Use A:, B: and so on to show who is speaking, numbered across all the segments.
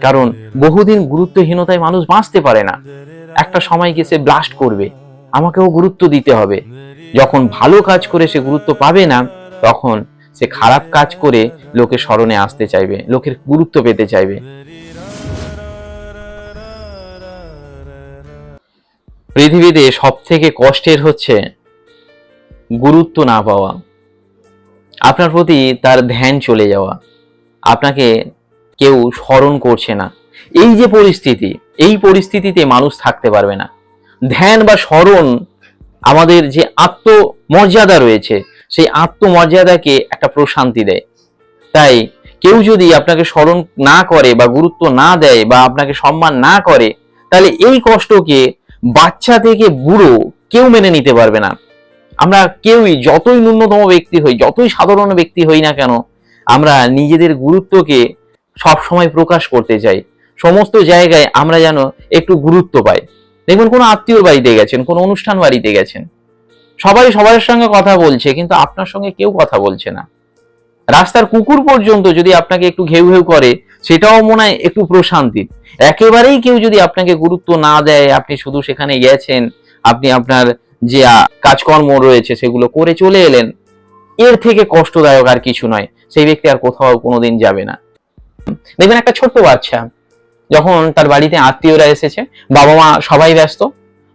A: কারণ বহুদিন গুরুত্বহীনতায় মানুষ বাঁচতে পারে না। একটা সময় গিয়ে সে ব্লাস্ট করবে। আমাকেও গুরুত্ব দিতে হবে। যখন ভালো কাজ করে সে গুরুত্ব পাবে না, তখন সে খারাপ কাজ করে লোকের স্মরণে আসতে চাইবে, লোকের গুরুত্ব পেতে চাইবে। পৃথিবীতে সব থেকে কষ্টের হচ্ছে গুরুত্ব না পাওয়া। আপনার প্রতি তার ধ্যান চলে যাওয়া। আপনাকে কেউ স্মরণ করছে না। এই যে পরিস্থিতি, এই পরিস্থিতিতে মানুষ থাকতে পারবে না। ধ্যান বা স্মরণ আমাদের যে আত্মমর্যাদা রয়েছে, সেই আত্মমর্যাদাকে একটা প্রশান্তি দেয়। তাই কেউ যদি আপনাকে স্মরণ না করে বা গুরুত্ব না দেয় বা আপনাকে সম্মান না করে, তাহলে এই কষ্টকে বাচ্চা থেকে বুড়ো কেউ মেনে নিতে পারবে না। আমরা কেউই, যতই ন্যূনতম ব্যক্তি হই, যতই সাধারণ ব্যক্তি হই না কেন, আমরা নিজেদের গুরুত্বকে সব সময় প্রকাশ করতে চাই। সমস্ত জায়গায় আমরা যেন একটু গুরুত্ব পাই। দেখুন, কোনো আত্মীয় বাড়িতে গেছেন, কোনো অনুষ্ঠান বাড়িতে গেছেন। সবাই সবার সঙ্গে কথা বলছে, কিন্তু আপনার সঙ্গে কেউ কথা বলছে না। রাস্তার কুকুর পর্যন্ত যদি আপনাকে একটু ঘেউ ঘেউ করে, সেটাও মনে হয় একটু প্রশান্তি। একেবারেই কেউ যদি আপনাকে গুরুত্ব না দেয়, আপনি শুধু সেখানে গেছেন, আপনি আপনার যে কাজকর্ম রয়েছে সেগুলো করে চলে এলেন, এর থেকে কষ্টদায়ক আর কিছু নয়। সেই ব্যক্তি আর কোথাও কোনোদিন যাবে না। দেখবেন একটা ছোট্ট বাচ্চা, যখন তার বাড়িতে আত্মীয়রা এসেছে বাবা মা সবাই ব্যস্ত,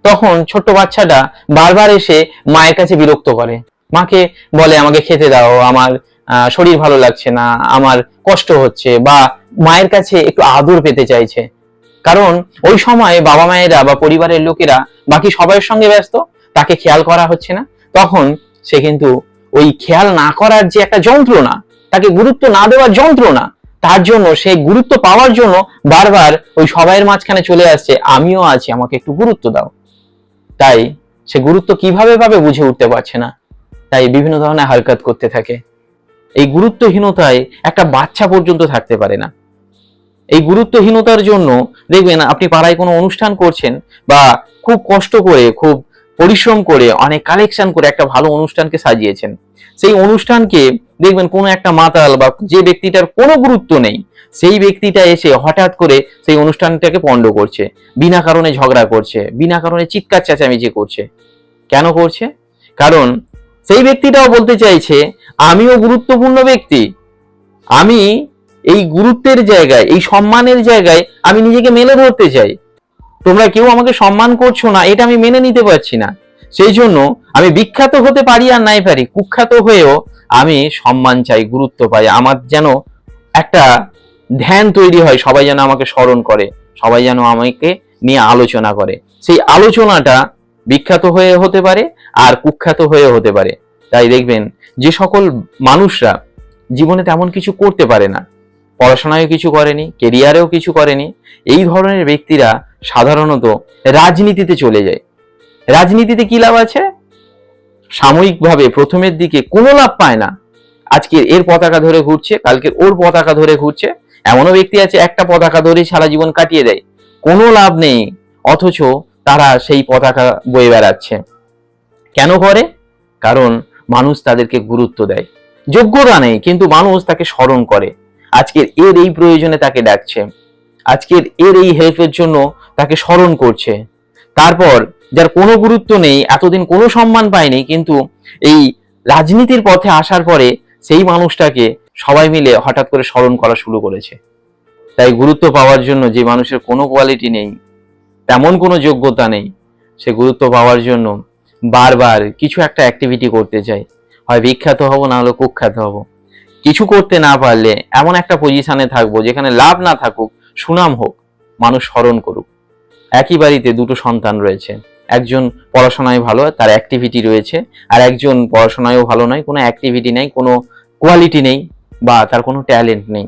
A: তখন ছোট্ট বাচ্চাটা বারবার এসে মায়ের কাছে বিরক্ত করে। মাকে বলে, আমাকে খেতে দাও, আমার শরীর ভালো লাগছে না, আমার কষ্ট হচ্ছে। বা মায়ের কাছে একটু আদর পেতে চাইছে। কারণ ওই সময় বাবা মায়েরা বা পরিবারের লোকেরা বাকি সবার সঙ্গে ব্যস্ত, তাকে খেয়াল করা হচ্ছে না। তখন সে কিন্তু ওই খেয়াল না করার যে একটা যন্ত্রণা, তাকে গুরুত্ব না দেওয়ার যন্ত্রণা তার জন্য, সে গুরুত্ব পাওয়ার জন্য বারবার ওই সবাইয়ের মাঝখানে চলে আসছে, আমিও আছি, আমাকে একটু গুরুত্ব দাও। তাই সে গুরুত্ব কীভাবে ভাবে বুঝে উঠতে পারছে না। তাই বিভিন্ন ধরনের হারকাত করতে থাকে। এই গুরুত্বহীনতায় একটা বাচ্চা পর্যন্ত থাকতে পারে না। এই গুরুত্বহীনতার জন্য, দেখবেন, আপনি পাড়ায় কোনো অনুষ্ঠান করছেন বা খুব কষ্ট করে, খুব পরিশ্রম করে, অনেক কালেকশন করে একটা ভালো অনুষ্ঠানকে সাজিয়েছেন। সেই অনুষ্ঠানকে দেখবেন কোনো একটা মাতাল বা যে ব্যক্তিটার কোনো গুরুত্ব নেই, সেই ব্যক্তিটা এসে হঠাৎ করে সেই অনুষ্ঠানটাকে পণ্ড করছে। বিনা কারণে ঝগড়া করছে, বিনা কারণে চিৎকার চেঁচামেচি করছে। কেন করছে? কারণ সেই ব্যক্তিটাও বলতে চাইছে, আমিও গুরুত্বপূর্ণ ব্যক্তি। আমি এই গুরুত্বের জায়গায়, এই সম্মানের জায়গায় আমি নিজেকে মেলে ধরতে চাই। তোমরা কেউ আমাকে সম্মান করছ না, এটা আমি মেনে নিতে পারছি না। সেই জন্য আমি বিখ্যাত হতে পারি আর নাই পারি, কুখ্যাত হয়েও আমি সম্মান চাই, গুরুত্ব পাই। আমার যেন একটা ধ্যান তৈরি হয়, সবাই যেন আমাকে স্মরণ করে, সবাই যেন আমাকে নিয়ে আলোচনা করে। সেই আলোচনাটা বিখ্যাত হয়ে হতে পারে আর কুখ্যাত হয়ে হতে পারে। তাই দেখবেন, যে সকল মানুষরা জীবনে তেমন কিছু করতে পারে না। পড়াশোনায় কিছু করেনি কেরিয়ারেও কিছু করেনি। এই ধরনের ব্যক্তিরা সাধারণত রাজনীতিতে চলে যায়। রাজনীতিতে কি লাভ আছে? সাময়িকভাবে প্রথমের দিকে কোনো লাভ পায় না। আজকে এর পতাকা ধরে ঘুরছে, কালকের ওর পতাকা ধরে ঘুরছে। এমনও ব্যক্তি আছে, একটা পতাকা ধরে সারা জীবন কাটিয়ে দেয়। কোনো লাভ নেই, অথচ তারা সেই পতাকা বয়ে বেড়াচ্ছে। কেন করে? কারণ মানুষ তাদেরকে গুরুত্ব দেয়। যোগ্যতা নেই, কিন্তু মানুষ তাকে স্মরণ করে। আজকের এর এই প্রয়োজনে তাকে ডাকছে। আজকের এর এই হেল্পের জন্য তাকে স্মরণ করছে। তারপর, যার কোনো গুরুত্ব নেই, এতদিন কোনো সম্মান পায়নি, কিন্তু এই রাজনীতির পথে আসার পরে সেই মানুষটাকে সবাই মিলে হঠাৎ করে স্মরণ করা শুরু করেছে। তাই গুরুত্ব পাওয়ার জন্য যে মানুষের কোনো কোয়ালিটি নেই, তেমন কোনো যোগ্যতা নেই, সে গুরুত্ব পাওয়ার জন্য বারবার কিছু একটা অ্যাক্টিভিটি করতে চাই হয় বিখ্যাত হব, না হলে কুখ্যাত হব। কিছু করতে না পারলে এমন একটা পজিশনে থাকব যেখানে লাভ না থাকুক, সুনাম হোক, মানুষ স্মরণ করুক। একই বাড়িতে দুটো সন্তান রয়েছে। একজন পড়াশোনায় ভালো, তার অ্যাক্টিভিটি রয়েছে, আর একজন পড়াশোনায়ও ভালো নয়, কোনো অ্যাক্টিভিটি নেই, কোনো কোয়ালিটি নেই, বা তার কোনো ট্যালেন্ট নেই।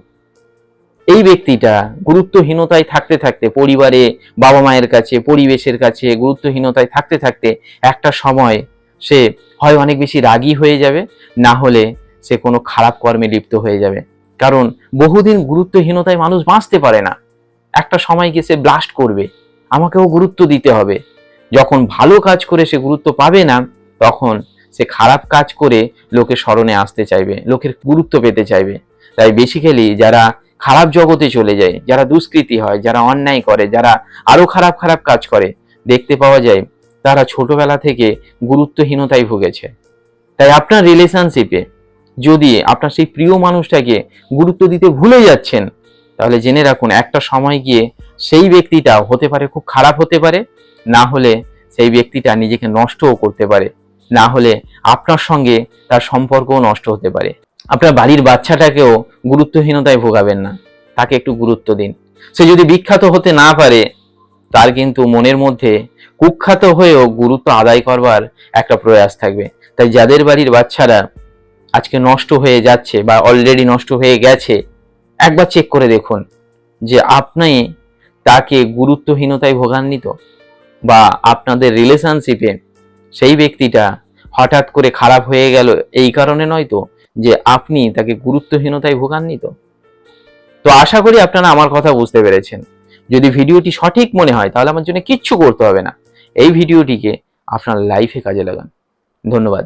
A: এই ব্যক্তিটা গুরুত্বহীনতায় থাকতে থাকতে, পরিবারে বাবা মায়ের কাছে, পরিবেশের কাছে গুরুত্বহীনতায় থাকতে থাকতে একটা সময় সে হয় অনেক বেশি রাগী হয়ে যাবে, না হলে সে কোনো খারাপ কর্মে লিপ্ত হয়ে যাবে। কারণ বহুদিন গুরুত্বহীনতায় মানুষ বাঁচতে পারে না। একটা সময় গিয়ে সে ব্লাস্ট করবে। আমাকেও গুরুত্ব দিতে হবে। যখন ভালো কাজ করে সে গুরুত্ব পাবে না, তখন সে খারাপ কাজ করে লোকের স্মরণে আসতে চাইবে, লোকের গুরুত্ব পেতে চাইবে। তাই বেসিক্যালি যারা খারাপ জগতে চলে যায়, যারা দুষ্কৃতি হয়, যারা অন্যায় করে, যারা আরও খারাপ খারাপ কাজ করে, দেখতে পাওয়া যায় তারা ছোটবেলা থেকে গুরুত্বহীনতায় ভুগেছে। তাই আপনার রিলেশনশিপে যদি আপনার সেই প্রিয় মানুষটাকে গুরুত্ব দিতে ভুলে যাচ্ছেন, তাহলে জেনে রাখুন একটা সময় গিয়ে সেই ব্যক্তিটা হতে পারে খুব খারাপ হতে পারে, না হলে সেই ব্যক্তিটা নিজেকে নষ্টও করতে পারে, না হলে আপনার সঙ্গে তার সম্পর্কও নষ্ট হতে পারে। আপনার বাড়ির বাচ্চাটাকেও গুরুত্বহীনতায় ভোগাবেন না, তাকে একটু গুরুত্ব দিন। সে যদি বিখ্যাত হতে না পারে, তার কিন্তু মনের মধ্যে কুখ্যাত হয়েও গুরুত্ব আদায় করবার একটা প্রয়াস থাকবে। তাই যাদের বাড়ির বাচ্চারা আজকে নষ্ট হয়ে যাচ্ছে বা অলরেডি নষ্ট হয়ে গেছে, একবার চেক করে দেখুন যে আপনি তাকে গুরুত্বহীনতায় ভোগাননি তো বা আপনাদের রিলেশনশিপে সেই ব্যক্তিটা হঠাৎ করে খারাপ হয়ে গেল, এই কারণে নয় তো যে আপনি তাকে গুরুত্বহীনতায় ভোগাননি তো তো আশা করি আপনারা আমার কথা বুঝতে পেরেছেন। যদি ভিডিওটি সঠিক মনে হয়, তাহলে আমার জন্য কিচ্ছু করতে হবে না। এই ভিডিওটিকে আপনার লাইফে কাজে লাগান। ধন্যবাদ।